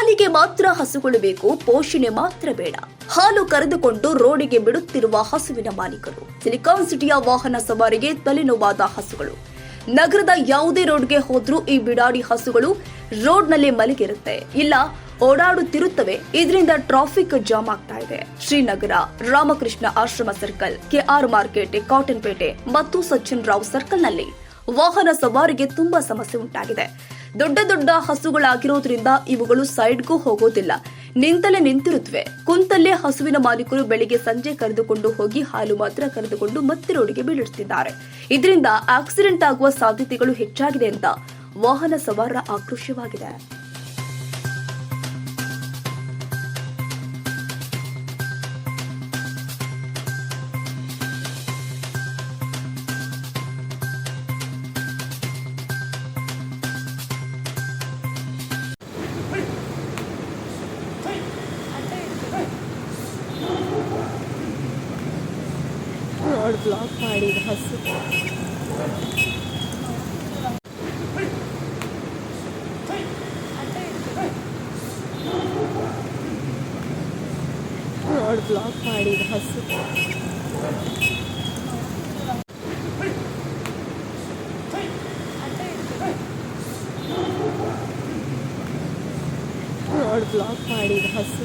ಹಾಲಿಗೆ ಮಾತ್ರ ಹಸುಗಳು ಬೇಕು ಪೋಷಣೆ ಮಾತ್ರ ಬೇಡ. ಹಾಲು ಕರೆದುಕೊಂಡು ರೋಡಿಗೆ ಬಿಡುತ್ತಿರುವ ಹಸುವಿನ ಮಾಲೀಕರು. ಸಿಲಿಕಾನ್ ಸಿಟಿಯ ವಾಹನ ಸವಾರಿಗೆ ತಲೆನೋವಾದ ಹಸುಗಳು. ನಗರದ ಯಾವುದೇ ರೋಡ್ಗೆ ಹೋದ್ರೂ ಈ ಬಿಡಾಡಿ ಹಸುಗಳು ರೋಡ್ನಲ್ಲಿ ಮಲಗಿರುತ್ತೆ. ಇಲ್ಲ, ಓಡಾಡುತ್ತಿರುತ್ತವೆ. ಇದರಿಂದ ಟ್ರಾಫಿಕ್ ಜಾಮ್ ಆಗ್ತಾ ಇದೆ. Srinagar, Ramakrishna Ashram circle, K R market Cottonpet ಮತ್ತು ಸಚ್ಚಿನ್ ರಾವ್ ಸರ್ಕಲ್ನಲ್ಲಿ ವಾಹನ ಸವಾರಿಗೆ ತುಂಬಾ ಸಮಸ್ಯೆ ಉಂಟಾಗಿದೆ. ದೊಡ್ಡ ದೊಡ್ಡ ಹಸುಗಳಾಗಿರೋದ್ರಿಂದ ಇವುಗಳು ಸೈಡ್ಗೂ ಹೋಗೋದಿಲ್ಲ. ನಿಂತಲೇ ನಿಂತಿರುತ್ತವೆ ಕುಂತಲ್ಲೇ ಹಸುವಿನ ಮಾಲೀಕರು ಬೆಳಿಗ್ಗೆ ಸಂಜೆ ಕರೆದುಕೊಂಡು ಹೋಗಿ ಹಾಲು ಮಾತ್ರ ಕರೆದುಕೊಂಡು ಮತ್ತೆ ರೋಡಿಗೆ ಬೀಳುತ್ತಿದ್ದಾರೆ. ಇದರಿಂದ ಆಕ್ಸಿಡೆಂಟ್ ಆಗುವ ಸಾಧ್ಯತೆಗಳು ಹೆಚ್ಚಾಗಿದೆ ಅಂತ ವಾಹನ ಸವಾರರ ಆಕ್ರೋಶವಾಗಿದೆ. ರೋಡ್ ಬ್ಲಾಕ್ ಮಾಡಿದ ಹಸು. ರೋಡ್ ಬ್ಲಾಕ್ ಮಾಡಿದ ಹಸು. ರೋಡ್ ಬ್ಲಾಕ್ ಮಾಡಿದ ಹಸು.